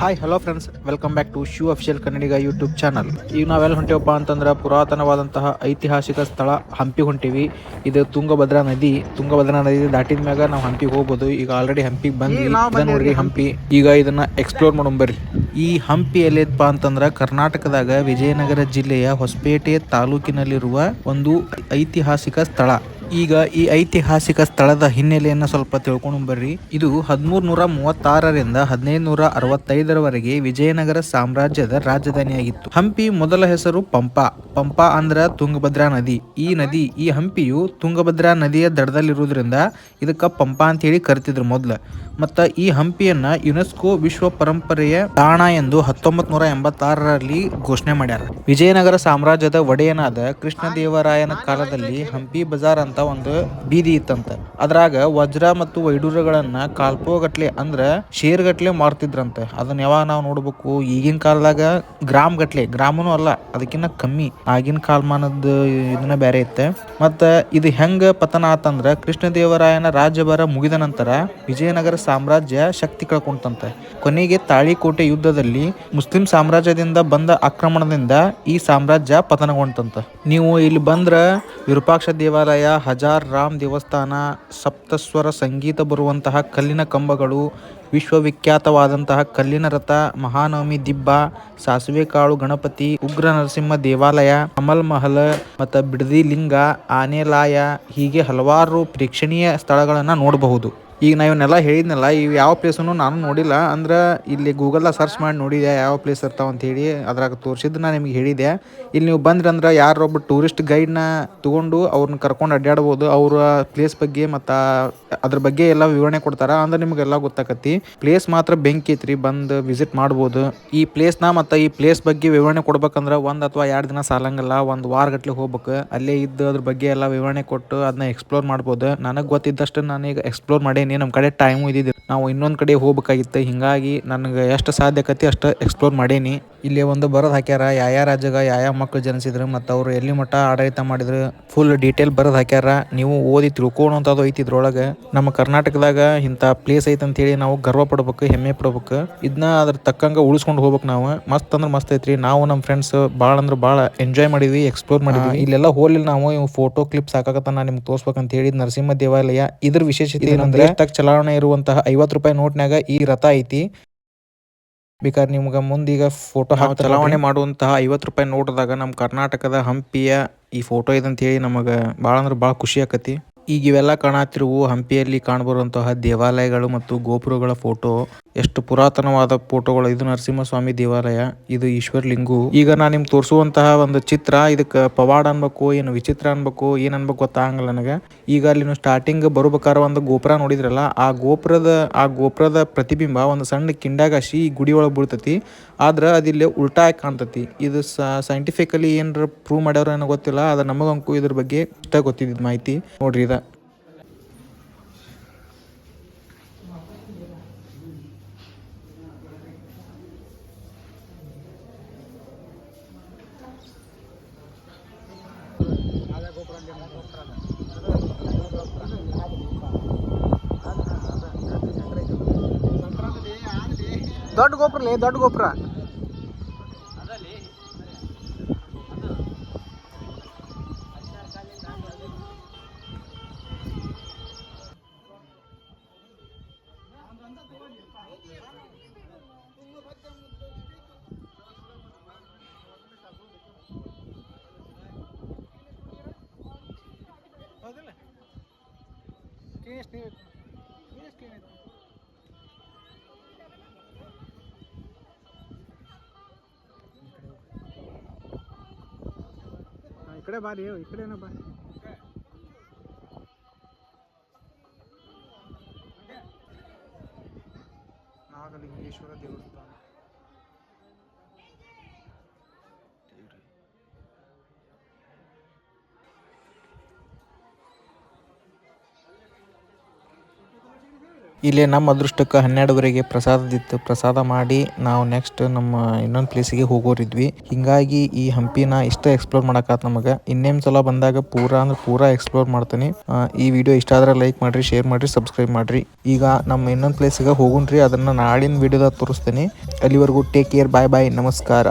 Hi hello friends welcome back to shoe official Kannadiga YouTube channel ಈಗ ನಾವೆಲ್ಲ ಹೊಂಟೇವಪ್ಪ ಅಂತಂದ್ರೆ ಪುರಾತನವಾದಂತಹ ಐತಿಹಾಸಿಕ ಸ್ಥಳ ಹಂಪಿ ಹೊಂಟಿವಿ. ಇದು ತುಂಗಭದ್ರಾ ನದಿ. ತುಂಗಭದ್ರಾ ನದಿ ದಾಟಿದ ಮ್ಯಾಗ ನಾವು ಹಂಪಿಗೆ ಹೋಗ್ಬೋದು. ಈಗ ಆಲ್ರೆಡಿ ಹಂಪಿಗೆ ಬಂದ್ವಿ. ನೋಡ್ರಿ ಹಂಪಿ. ಈಗ ಇದನ್ನ ಎಕ್ಸ್ಪ್ಲೋರ್ ಮಾಡೋಣ ಬರ್ರಿ. ಈ ಹಂಪಿ ಎಲ್ಲಿದಪ್ಪ ಅಂತಂದ್ರೆ ಕರ್ನಾಟಕದಾಗ ವಿಜಯನಗರ ಜಿಲ್ಲೆಯ ಹೊಸಪೇಟೆ ತಾಲೂಕಿನಲ್ಲಿರುವ ಒಂದು ಐತಿಹಾಸಿಕ ಸ್ಥಳ. ಈಗ ಈ ಐತಿಹಾಸಿಕ ಸ್ಥಳದ ಹಿನ್ನೆಲೆಯನ್ನು ಸ್ವಲ್ಪ ತಿಳ್ಕೊಂಡು ಬರ್ರಿ. ಇದು ಹದಿಮೂರು ನೂರ ಮೂವತ್ತಾರರಿಂದ ಹದಿನೈದು ನೂರ ಅರವತ್ತೈದರವರೆಗೆ ವಿಜಯನಗರ ಸಾಮ್ರಾಜ್ಯದ ರಾಜಧಾನಿಯಾಗಿತ್ತು. ಹಂಪಿ ಮೊದಲ ಹೆಸರು ಪಂಪಾ. ಪಂಪಾ ಅಂದ್ರ ತುಂಗಭದ್ರಾ ನದಿ. ಈ ನದಿ, ಈ ಹಂಪಿಯು ತುಂಗಭದ್ರಾ ನದಿಯ ದಡದಲ್ಲಿರುವುದರಿಂದ ಇದಕ್ಕ ಪಂಪಾ ಅಂತ ಹೇಳಿ ಕರಿತಿದ್ರು ಮೊದ್ಲ. ಮತ್ತ ಈ ಹಂಪಿಯನ್ನ ಯುನೆಸ್ಕೋ ವಿಶ್ವ ಪರಂಪರೆಯ ತಾಣ ಎಂದು ಹತ್ತೊಂಬತ್ ನೂರ ಎಂಬತ್ತಾರರಲ್ಲಿ ಘೋಷಣೆ ಮಾಡ್ಯಾರ. ವಿಜಯನಗರ ಸಾಮ್ರಾಜ್ಯದ ಒಡೆಯನಾದ ಕೃಷ್ಣದೇವರಾಯನ ಕಾಲದಲ್ಲಿ ಹಂಪಿ ಬಜಾರ್ ಅಂತ ಒಂದು ಬೀದಿ ಇತ್ತಂತ. ಅದ್ರಾಗ ವಜ್ರ ಮತ್ತು ವೈಡೂರಗಳನ್ನ ಕಾಲ್ಪೋ ಗಟ್ಲೆ ಅಂದ್ರ ಶೇರ್ಗಟ್ಲೆ ಮಾರ್ತಿದ್ರಂತೆ. ಅದನ್ನ ಯಾವಾಗ ನಾವು ನೋಡ್ಬೇಕು? ಈಗಿನ ಕಾಲದಾಗ ಗ್ರಾಮ್ ಗಟ್ಲೆ ಗ್ರಾಮನು ಅಲ್ಲ ಅದಕ್ಕಿಂತ ಕಮ್ಮಿ. ಆಗಿನ ಕಾಲಮಾನದ ಇದನ್ನ ಬೇರೆ ಐತೆ. ಮತ್ತ ಇದು ಹೆಂಗ ಪತನ ಆತಂದ್ರ ಕೃಷ್ಣದೇವರಾಯನ ರಾಜ್ಯಭಾರ ಮುಗಿದ ನಂತರ ವಿಜಯನಗರ ಸಾಮ್ರಾಜ್ಯ ಶಕ್ತಿ ಕಳ್ಕೊಂತಂತೆ. ಕೊನೆಗೆ ತಾಳಿಕೋಟೆ ಯುದ್ಧದಲ್ಲಿ ಮುಸ್ಲಿಂ ಸಾಮ್ರಾಜ್ಯದಿಂದ ಬಂದ ಆಕ್ರಮಣದಿಂದ ಈ ಸಾಮ್ರಾಜ್ಯ ಪತನಗೊಂಡಂತ ನೀವು ಇಲ್ಲಿ ಬಂದ್ರ ವಿರೂಪಾಕ್ಷ ದೇವಾಲಯ, ಹಜಾರ್ ರಾಮ್ ದೇವಸ್ಥಾನ, ಸಪ್ತಸ್ವರ ಸಂಗೀತ ಬರುವಂತಹ ಕಲ್ಲಿನ ಕಂಬಗಳು ವಿಶ್ವವಿಖ್ಯಾತವಾದಂತಹ ಕಲ್ಲಿನ ರಥ ಮಹಾನವಮಿ ದಿಬ್ಬ, ಸಾಸಿವೆ ಕಾಳು ಗಣಪತಿ, ಉಗ್ರ ನರಸಿಂಹ ದೇವಾಲಯ, ಕಮಲ್ ಮಹಲ್ ಮತ್ತು ಬಿಡದಿ ಲಿಂಗ, ಆನೆಲಾಯ ಹೀಗೆ ಹಲವಾರು ಪ್ರೇಕ್ಷಣೀಯ ಸ್ಥಳಗಳನ್ನು ನೋಡಬಹುದು. ಈಗ ನಾ ಇವನ್ನೆಲ್ಲ ಹೇಳಿದ್ನಲ್ಲ, ಇವು ಯಾವ ಪ್ಲೇಸನ್ನು ನಾನು ನೋಡಿಲ್ಲ. ಅಂದ್ರೆ ಇಲ್ಲಿ ಗೂಗಲ್ದಾಗ ಸರ್ಚ್ ಮಾಡಿ ನೋಡಿದೆ ಯಾವ ಪ್ಲೇಸ್ ಇರ್ತಾವ ಅಂತ ಹೇಳಿ ಅದ್ರಾಗ ತೋರಿಸಿದ್ದು ನಾನು ನಿಮ್ಗೆ ಹೇಳಿದೆ ಇಲ್ಲಿ ನೀವು ಬಂದ್ರೆ ಅಂದ್ರೆ ಯಾರೊಬ್ಬ ಟೂರಿಸ್ಟ್ ಗೈಡ್ನ ತೊಗೊಂಡು ಅವ್ರನ್ನ ಕರ್ಕೊಂಡು ಅಡ್ಡಾಡ್ಬೋದು ಅವರ ಪ್ಲೇಸ್ ಬಗ್ಗೆ ಮತ್ತು ಅದ್ರ ಬಗ್ಗೆ ಎಲ್ಲ ವಿವರಣೆ ಕೊಡ್ತಾರ. ಅಂದ್ರೆ ನಿಮಗೆಲ್ಲ ಗೊತ್ತಾಕತಿ ಪ್ಲೇಸ್ ಮಾತ್ರ ಬೆಂಕಿ ಐತ್ರಿ, ಬಂದು ವಿಸಿಟ್ ಮಾಡ್ಬೋದು. ಈ ಪ್ಲೇಸ್ನ ಮತ್ತು ಈ ಪ್ಲೇಸ್ ಬಗ್ಗೆ ವಿವರಣೆ ಕೊಡ್ಬೇಕಂದ್ರೆ ಒಂದು ಅಥವಾ ಎರಡು ದಿನ ಸಾಲಂಗಲ್ಲ, ಒಂದು ವಾರ ಗಟ್ಲೆ ಹೋಗ್ಬೇಕು. ಅಲ್ಲೇ ಇದ್ದು ಅದ್ರ ಬಗ್ಗೆ ಎಲ್ಲ ವಿವರಣೆ ಕೊಟ್ಟು ಅದನ್ನ ಎಕ್ಸ್ಪ್ಲೋರ್ ಮಾಡ್ಬೋದು. ನನಗೆ ಗೊತ್ತಿದ್ದಷ್ಟು ನಾನೀಗ ಎಕ್ಸ್ಪ್ಲೋರ್ ಮಾಡೇನಿ. ನಮ್ಮ ಕಡೆ ಟೈಮು ಇದ್ದಿದ್ದು ನಾವು ಇನ್ನೊಂದು ಕಡೆ ಹೋಗ್ಬೇಕಾಗಿತ್ತು. ಹಿಂಗಾಗಿ ನನಗೆ ಎಷ್ಟು ಸಾಧ್ಯಕತಿ ಅಷ್ಟು ಎಕ್ಸ್ಪ್ಲೋರ್ ಮಾಡೇನಿ. ಇಲ್ಲಿ ಒಂದು ಬರೋದು ಹಾಕ್ಯಾರ. ಯಾವ ರಾಜ್ಯಗ ಯಾವ ಮಕ್ಕಳು ಜನಿಸಿದ್ರು ಮತ್ತು ಅವರು ಎಲ್ಲಿ ಮಟ್ಟ ಆಡಳಿತ ಮಾಡಿದ್ರು ಫುಲ್ ಡೀಟೇಲ್ ಬರೋದು ಹಾಕ್ಯಾರ. ನೀವು ಓದಿ ತಿಳ್ಕೊಳ್ಳೋಂಥದ್ದು ಐತಿ ಇದ್ರೊಳಗೆ. ನಮ್ಮ ಕರ್ನಾಟಕದಾಗ ಇಂಥ ಪ್ಲೇಸ್ ಐತೆ ಅಂತೇಳಿ ನಾವು ಗರ್ವ ಪಡ್ಬೇಕು ಹೆಮ್ಮೆ ಪಡ್ಬೇಕು. ಇದನ್ನ ಅದ್ರ ತಕ್ಕಂಗೆ ಉಳಿಸ್ಕೊಂಡು ಹೋಗ್ಬೇಕು ನಾವು. ಮಸ್ತ್ ಅಂದ್ರೆ ಮಸ್ತ್ ಐತ್ರಿ. ನಾವು ನಮ್ಮ ಫ್ರೆಂಡ್ಸ್ ಭಾಳ ಅಂದ್ರೆ ಭಾಳ ಎಂಜಾಯ್ ಮಾಡಿದ್ವಿ ಎಕ್ಸ್ಪ್ಲೋರ್ ಮಾಡಿದ್ವಿ. ಇಲ್ಲೆಲ್ಲ ಹೋಲಿಲ್ಲ ನಾವು ಇವು ಫೋಟೋ ಕ್ಲಿಪ್ಸ್ ಹಾಕಕತ್ತ ನಾನು ನಿಮ್ಗೆ ತೋರ್ಸ್ಬೇಕಂತ ಹೇಳಿ ನರಸಿಂಹ ದೇವಾಲಯ. ಇದ್ರ ವಿಶೇಷತೆ ಏನಂದ್ರೆ ತಕ್ಕ ಚಲಾವಣೆ ಇರುವಂತಹ ಐವತ್ತು ರೂಪಾಯಿ ನೋಟ್ನಾಗ ಈ ರಥ ಐತಿ. ಬೇಕಾದ್ರೆ ನಿಮ್ಗೆ ಮುಂದೀಗ ಫೋಟೋ ಹಾಕಿ ಚಲಾವಣೆ ಮಾಡುವಂತಹ ಐವತ್ತು ರೂಪಾಯಿ ನೋಟ್ದಾಗ ನಮ್ಮ ಕರ್ನಾಟಕದ ಹಂಪಿಯ ಈ ಫೋಟೋ ಇದಂತ ಹೇಳಿ ನಮಗೆ ಭಾಳ ಅಂದ್ರೆ ಭಾಳ ಖುಷಿ ಆಕತಿ. ಈಗ ಇವೆಲ್ಲ ಕಾಣತ್ತಿರುವು ಹಂಪಿಯಲ್ಲಿ ಕಾಣಬರುವಂತಹ ದೇವಾಲಯಗಳು ಮತ್ತು ಗೋಪುರಗಳ ಫೋಟೋ ಎಷ್ಟು ಪುರಾತನವಾದ ಫೋಟೋಗಳು. ಇದು ನರಸಿಂಹಸ್ವಾಮಿ ದೇವಾಲಯ, ಇದು ಈಶ್ವರ್ಲಿಂಗು ಈಗ ನಾನು ನಿಮ್ಗೆ ತೋರಿಸುವಂತಹ ಒಂದು ಚಿತ್ರ ಇದಕ್ಕೆ ಪವಾಡ ಅನ್ಬೇಕು, ಏನು ವಿಚಿತ್ರ ಅನ್ಬೇಕು, ಏನ್ ಅನ್ಬೇಕು ಗೊತ್ತಾಗಂಗಿಲ್ಲ ನನಗೆ. ಈಗ ಅಲ್ಲಿ ನೀವು ಸ್ಟಾರ್ಟಿಂಗ್ ಬರಬೇಕಾರ ಒಂದು ಗೋಪುರ ನೋಡಿದ್ರಲ್ಲ, ಆ ಗೋಪುರದ ಆ ಗೋಪುರದ ಪ್ರತಿಬಿಂಬ ಒಂದು ಸಣ್ಣ ಕಿಂಡಾಗ ಹಸಿ ಗುಡಿ ಒಳಗೆ ಬೀಳ್ತತಿ. ಆದ್ರೆ ಅದಿಲ್ಲಿ ಉಲ್ಟಾ ಕಾಣ್ತತಿ. ಇದು ಸೈಂಟಿಫಿಕಲಿ ಏನಾರ ಪ್ರೂವ್ ಮಾಡ್ಯಾರ ಏನೋ ಗೊತ್ತಿಲ್ಲ, ಆದ್ರೆ ನಮಗಂಕು ಇದ್ರ ಬಗ್ಗೆ ಇಷ್ಟ ಗೊತ್ತಿದ್ದ ಮಾಹಿತಿ. ನೋಡ್ರಿ ಇದ. ದೊಡ್ಡ ಗೋಪುರಲೇ ದೊಡ್ಡ ಗೋಪುರ. ಈ ಕಡೆ ಬಾರಿ ಈ ಕಡೆನ ಬಾ. ನಾಗಲಿಂಗೇಶ್ವರ ದೇವಸ್ಥಾನ. ಇಲ್ಲಿ ನಮ್ಮ ಅದೃಷ್ಟಕ್ಕೆ ಹನ್ನೆರಡುವರೆಗೆ ಪ್ರಸಾದದಿತ್ತು ಪ್ರಸಾದ ಮಾಡಿ ನಾವು ನೆಕ್ಸ್ಟ್ ನಮ್ಮ ಇನ್ನೊಂದು ಪ್ಲೇಸಿಗೆ ಹೋಗೋರಿದ್ವಿ. ಹಿಂಗಾಗಿ ಈ ಹಂಪಿನ ಇಷ್ಟ ಎಕ್ಸ್ಪ್ಲೋರ್ ಮಾಡಕಾತ್ ನಮಗೆ. ಇನ್ನೇನು ಸಲ ಬಂದಾಗ ಪೂರಾ ಅಂದ್ರೆ ಪೂರಾ ಎಕ್ಸ್ಪ್ಲೋರ್ ಮಾಡ್ತೀನಿ. ಈ ವಿಡಿಯೋ ಇಷ್ಟ ಆದ್ರೆ ಲೈಕ್ ಮಾಡ್ರಿ ಶೇರ್ ಮಾಡ್ರಿ ಸಬ್ಸ್ಕ್ರೈಬ್ ಮಾಡ್ರಿ. ಈಗ ನಮ್ಮ ಇನ್ನೊಂದು ಪ್ಲೇಸಿಗೆ ಹೋಗುಣ್ರಿ, ಅದನ್ನ ನಾಳಿನ ವಿಡಿಯೋದಾಗ ತೋರಿಸ್ತೀನಿ. ಅಲ್ಲಿವರೆಗೂ ಟೇಕ್ ಕೇರ್ ಬಾಯ್ ಬಾಯ್ ನಮಸ್ಕಾರ.